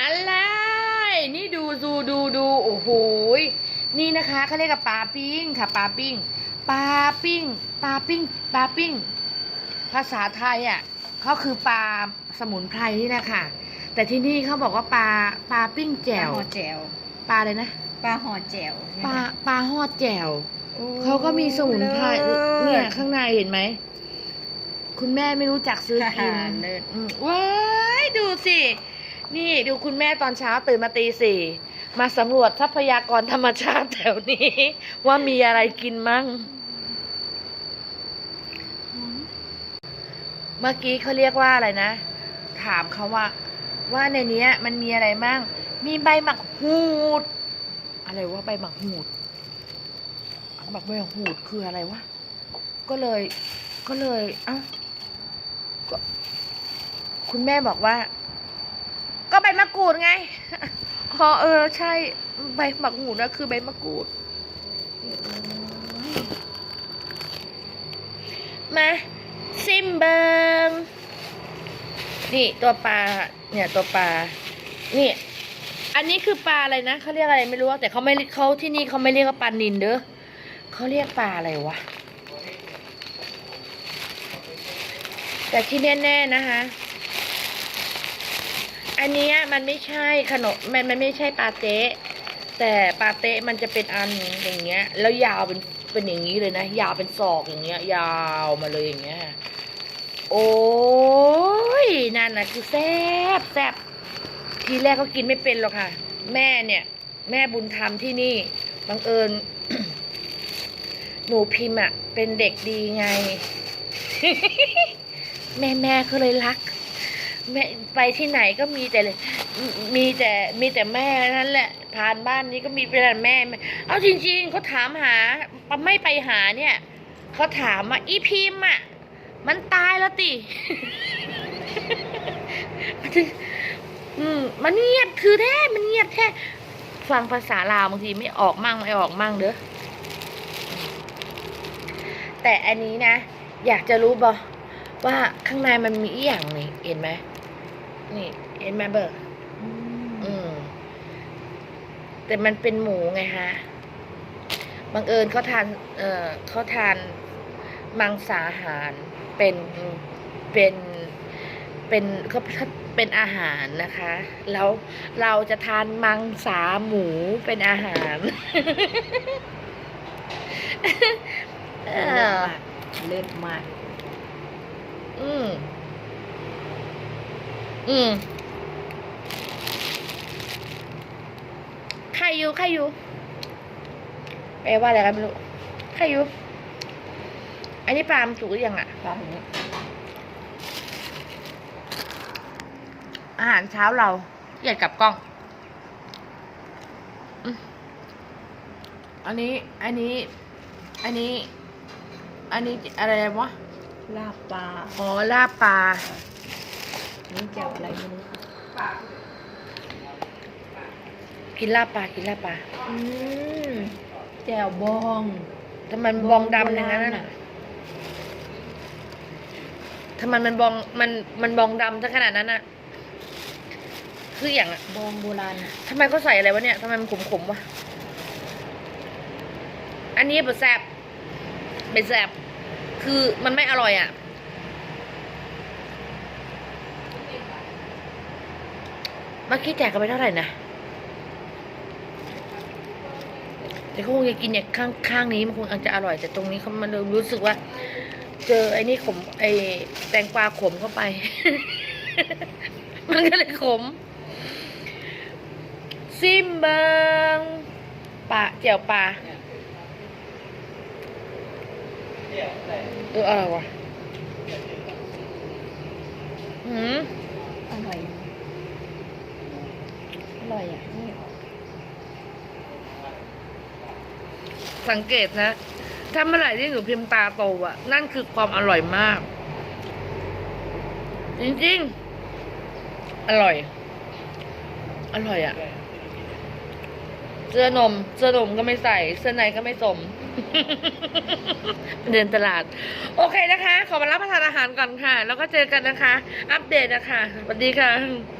อะไร นี่ดูดูดูดูโอ้โหยนี่นะคะเขาเรียกกับปลาปิ้งค่ะปลาปิ้งปลาปิ้งปลาปิ้งปลาปิ้ง ภาษาไทยอะเขาคือปลาสมุนไพรนี่นะคะแต่ที่นี่เขาบอกว่าปลาปลาปิ้งแจ่วปลาห่อแจ่วปลาเลยนะปลาห่อแจ่วปลาปลาหอดแจ่วโอ้เขาก็มีสมุนไพรลิศเนี่ยข้างในเห็นไหมคุณแม่ไม่รู้จักซื้อกินเลิศอืมว้ายดูสิ นี่ดูคุณแม่ตอนเช้าตื่นมาตีสี่มาสำรวจทรัพยากรธรรมชาติแถวนี้ ว่ามีอะไรกินมั่ง เมื่อกี้เขาเรียกว่าอะไรนะ ถามเขาว่า ว่าในนี้มันมีอะไรมั่ง มีใบหมักหูด อะไรว่าใบหมักหูดใบหมักหูดคืออะไรวะ ก็เลย ก็เลย เอ้าคุณแม่บอกว่า ก็ใบมะกรูดไงอ๋อเออ ใช่ ใบหมักหูดนะคือใบมะกรูด มาซิมเบิงนี่ตัวปลา เนี่ยตัวปลา นี่ อันนี้คือปลาอะไรนะเขาเรียกอะไรไม่รู้แต่เขาไม่เขาที่นี่เขาไม่เรียกว่าปลานินเด้อเขาเรียกปลาอะไรวะ แต่ที่แน่ ๆ นะคะ อันเนี้ยมันไม่ใช่ขนมมันมันไม่ใช่ปาเต๊ะแต่ปาเต๊ะมันจะเป็นอันอย่างเงี้ย แล้วยาวเป็นเป็นอย่างนี้เลยนะ ยาวเป็นศอกอย่างเงี้ย ยาวมาเลยอย่างเงี้ย โอ้ยนั่นนะคือแซบแซบทีแรกก็กินไม่เป็นหรอกค่ะ แม่เนี่ย แม่บุญธรรมที่นี่บังเอิญหนูพิมพ์อะเป็นเด็กดีไง แม่แม่เขาเลยรัก แม่ไปที่ไหนก็มีแต่มีแต่มีแต่แม่นั่นแหละผ่านบ้านนี้ก็มีแต่แม่แม่ เอาจริงๆเขาถามหาไม่ไปหาเนี่ยเขาถามว่าอีพิมพ์อะมันตายแล้วติมันเงียบคือแท้ มันเงียบแท้ ฟังภาษาลาวบางทีไม่ออกมั่งไม่ออกมั่งเด้อ แต่อันนี้นะ อยากจะรู้บอว่าข้างในมันมีอีหยังนี่เห็นไหม นี่เห็นไหมเบอร์อืมอืม แต่มันเป็นหมูไงฮะบังเอิญเขาทาน เอ่อเขาทานมังสาหารเป็นเป็นเป็นเขาเขาเป็นอาหารนะคะ แล้วเราจะทานมังสาหมูเป็นอาหารเออเลิศมาก อืม อืมใครอยู่ใครอยู่แปลว่าอะไรกันไม่รู้ใครอยู่ อันนี้ปลาล์มสุกหรือยังอะปลาอย่างนี้อาหารเช้าเราเหยียดกับกล้องอืมอันนี้ อันนี้ อันนี้ อันนี้อะไรวะ ลาบปลา อ๋อ ลาบปลา นี่แจ่วอะไรไม่รู้กินลาบปลากินลาบปลาอืมแจ่วบองทำไมมันบองดำอย่างนั้นน่ะทำไมมันบองมันมันบองดำซะขนาดนั้นน่ะ คืออย่างอะบองโบราณอะทำไมเขาใส่อะไรวะเนี่ยทำไมมันขมๆวะอันนี้เป็นแซบเป็นแซบคือมันไม่อร่อยอะ่ะ เมื่อกี้แจกกันไปเท่าไหร่นะแต่เขาคงจะกินอย่างข้างข้างนี้มันคงอาจจะอร่อย แต่ตรงนี้เขามันรู้สึกว่า เจอไอ้นี่ขมไอ้แตงกวาขมเข้าไป มันก็เลยขม ซิมเบิงปลาเจียวปลาเอออะไรวะหืมอร่อย ร่อยอะนี่สังเกตนะ ถ้าเมื่อไหร่ที่หนูพิมพ์ตาโตอะ นั่นคือความอร่อยมาก จริงๆ อร่อย อร่อยอะ เสื้อนม เสื้อนมก็ไม่ใส่ เสื้อในก็ไม่สม เดินตลาด โอเคนะคะ ขอมารับประทานอาหารก่อนค่ะ แล้วก็เจอกันนะคะ อัปเดตนะคะ สวัสดีค่ะ